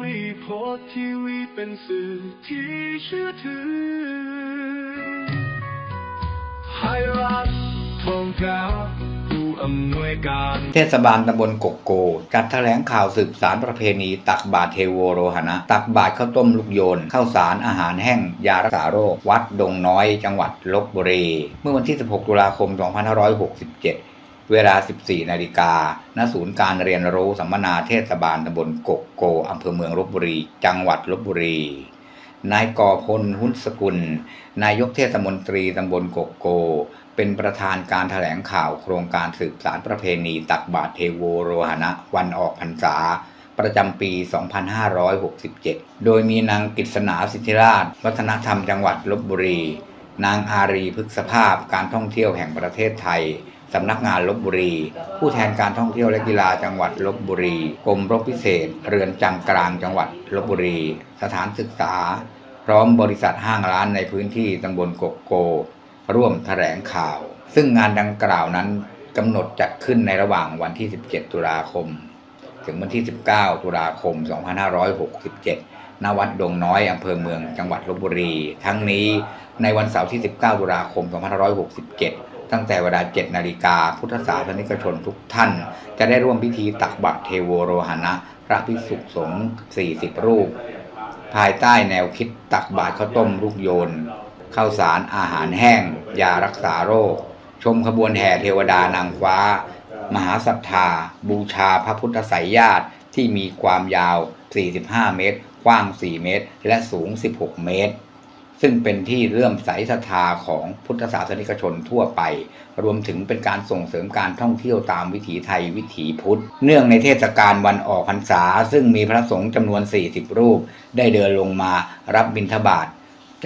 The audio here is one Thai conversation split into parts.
วีโพสทีวีเป็นสื่อที่เชื่อถือไฮรัฐทองกาผู้อำนวยการ เทศบาลตำบลกกโก จัดแถลงข่าวสืบสารประเพณี ตักบาตรเทโวโรหณะ ตักบาตรข้าวต้มลูกโยนข้าวสารอาหารแห้ง ยารักษาโรค วัดดงน้อย จังหวัดลบบุรี เมื่อวันที่ 16 ตุลาคม 2567 เวลา 14 นาฬิกา ณ ศูนย์การเรียนรู้สัมมนาเทศบาลตำบลกกโก อำเภอเมืองลบบุรี จังหวัดลบบุรี นายก่อพลหุ้นสกุล นายกเทศมนตรีตำบลกกโก เป็นประธานการถแถลงข่าวโครงการสืบสารประเพณีตักบาตรเทโวโรหณะวันออกพรรษา ประจำปี 2567 โดยมีนางกฤษณาสิทธิราช วัฒนธรรมจังหวัดลบบุรี นางอารีพฤกษภาพการท่องเที่ยวแห่งประเทศไทย สำนักงานลบบุรี ผู้แทนการท่องเที่ยวและกีฬาจังหวัดลบบุรี กรมรบพิเศษ เรือนจำกลางจังหวัดลบบุรี สถานศึกษา พร้อมบริษัทห้างร้านในพื้นที่ตำบลกกโก ร่วมแถลงข่าว ซึ่งงานดังกล่าวนั้นกำหนดจัดขึ้นในระหว่างวันที่ 17 ตุลาคม ถึงวันที่ 19 ตุลาคม 2567 ณ วัดดงน้อยอำเภอเมืองจังหวัดลบบุรี ทั้งนี้ในวันเสาร์ที่ 19 ตุลาคม 2567 ตั้งแต่เวลา 7 นาฬิกาพุทธศาสนิกชนทุกท่าน จะได้ร่วมพิธีตักบาตรเทโวโรหณะ พระภิกษุสงฆ์40 รูป ภายใต้แนวคิดตักบาตรข้าวต้มลูกโยนข้าวสารอาหารแห้ง ยารักษาโรค ชมขบวนแห่เทวดานางฟ้า มหาศรัทธา บูชาพระพุทธไสยญาติที่มีความยาว 45 เมตร กว้าง 4 เมตร และสูง 16 เมตร ซึ่งเป็นที่เลื่อมใสศรัทธาของพุทธศาสนิกชนทั่วไป รวมถึงเป็นการส่งเสริมการท่องเที่ยวตามวิถีไทยวิถีพุทธ เนื่องในเทศกาลวันออกพรรษา ซึ่งมีพระสงฆ์จำนวน 40 รูป ได้เดินลงมารับบิณฑบาต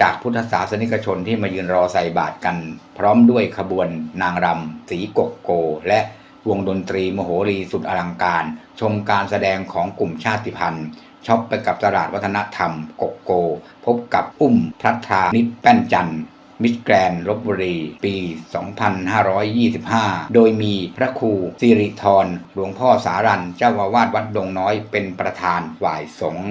จากพุทธศาสนิกชนที่มายืนรอใส่บาตรกัน พร้อมด้วยขบวนนางรำสีกกโก และวงดนตรีมโหรีสุดอลังการ ชมการแสดงของกลุ่มชาติพันธุ์ ช็อปไปกับตลาดวัฒนธรรมกกโก พบกับอุ้มพระทรานิดแป้นจันทร์มิสแกรนลบบุรี ปี 2525 โดยมีพระครูสิริธรหลวงพ่อสารันเจ้าอาวาสวัดดงน้อยเป็นประธานฝ่ายสงฆ์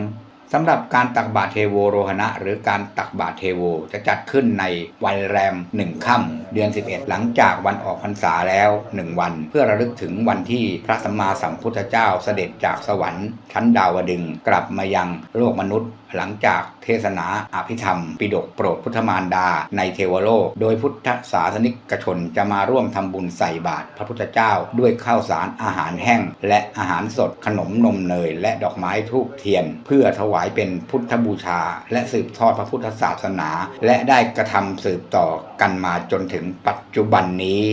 สำหรับการตักบาตรเทโวโรหณะ หรือการตักบาตรเทโวจะจัดขึ้นในวันแรมหนึ่งค่ำเดือน 11 หลังจากวันออกพรรษาแล้ว 1 วัน เพื่อระลึกถึงวันที่พระสัมมาสัมพุทธเจ้าเสด็จจากสวรรค์ชั้นดาวดึงกลับมายังโลกมนุษย์หลังจากเทศนาอภิธรรม ปิฎกโปรดพุทธมารดาในเทวโลก โดยพุทธศาสนิกชนจะมาร่วมทำบุญใส่บาตรพระพุทธเจ้า ด้วยข้าวสารอาหารแห้ง และอาหารสดขนมนมเนย และดอกไม้ทูบเทียน เพื่อถวายเป็นพุทธบูชา และสืบทอดพระพุทธศาสนา และได้กระทำสืบต่อกันมาจนถึงปัจจุบันนี้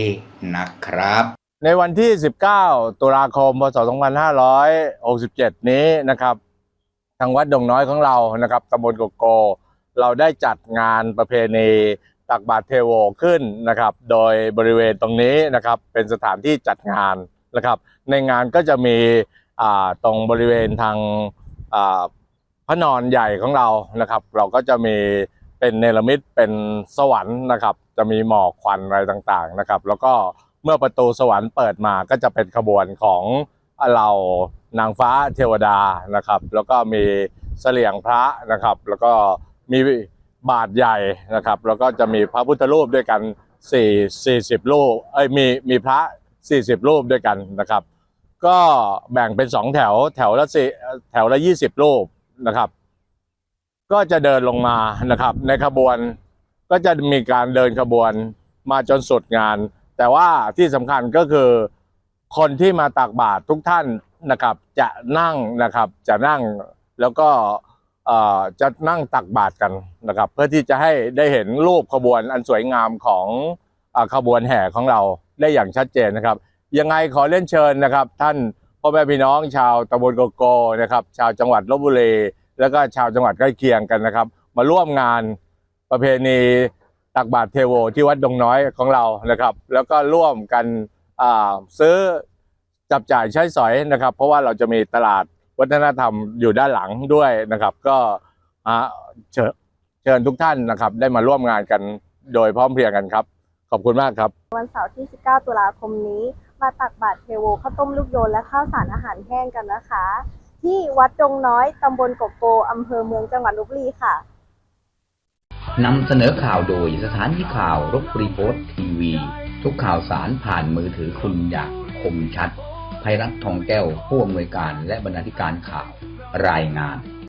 นะครับในวันที่ 19 ตุลาคม พศ 2567 นี้นะครับ ทางวัดดงน้อยของเรานะครับตำบลโกโก เราได้จัดงานประเพณีตักบาตรเทโวขึ้นนะครับ โดยบริเวณตรงนี้นะครับ เป็นสถานที่จัดงานนะครับ ในงานก็จะมีตรงบริเวณทางพระนอนใหญ่ของเรานะครับ เราก็จะมีเป็นเนรมิตเป็นสวรรค์นะครับ จะมีหมอกควันอะไรต่างๆนะครับ แล้วก็เมื่อประตูสวรรค์เปิดมาก็จะเป็นขบวนของ เรานางฟ้าเทวดานะครับ แล้วก็มีเสลี่ยงพระนะครับ แล้วก็มีบาทใหญ่นะครับ แล้วก็จะมีพระพุทธรูปด้วยกัน4 40รูปเอ้ยมีมีพระ 40 รูปด้วยกันนะครับ ก็แบ่งเป็นสองแถวแถวละสี่แถวละยี่สิบรูปนะครับ ก็จะเดินลงมานะครับ ในขบวนก็จะมีการเดินขบวนมาจนสุดงาน แต่ว่าที่สำคัญก็คือ คนที่มาตักบาตรทุกท่านนะครับจะนั่งนะครับจะนั่งแล้วก็เอ่อจะนั่งตักบาตรกันนะครับ เพื่อที่จะให้ได้เห็นรูปขบวนอันสวยงามของอขบวนแห่ของเราได้อย่างชัดเจนนะครับ ยังไงขอเล่นเชิญนะครับ ท่านพ่อแม่พี่น้องชาวตำบลโกโกนะครับ ชาวจังหวัดลบบุรีแล้วก็ชาวจังหวัดใกล้เคียงกันนะครับ มาร่วมงานประเพณีตักบาตรเทโวที่วัดดงน้อยของเรานะครับ แล้วก็ร่วมกัน ซื้อจับจ่ายใช้สอยนะครับ เพราะว่าเราจะมีตลาดวัฒนธรรมอยู่ด้านหลังด้วยนะครับ ก็อ่าเชิญเชิญทุกท่านนะครับ ได้มาร่วมงานกันโดยพร้อมเพรียงกันครับ ขอบคุณมากครับ วันเสาร์ที่ 19 ตุลาคมนี้ มาตักบาตรเทโวข้าวต้มลูกโยนและข้าวสารอาหารแห้งกันนะคะทที่วัดดงน้อยตำบลโกโกอำเภอเมืองจังหวัดลบบุรีค่ะนำเสนอข่าวโดยสถานีข่าวรบบุรีโพสต์ทีวี ทุกข่าวสารผ่านมือถือคุณอย่างคมชัดภัยรัฐทองแก้วผู้อำนวยการและบรรณาธิการข่าวรายงาน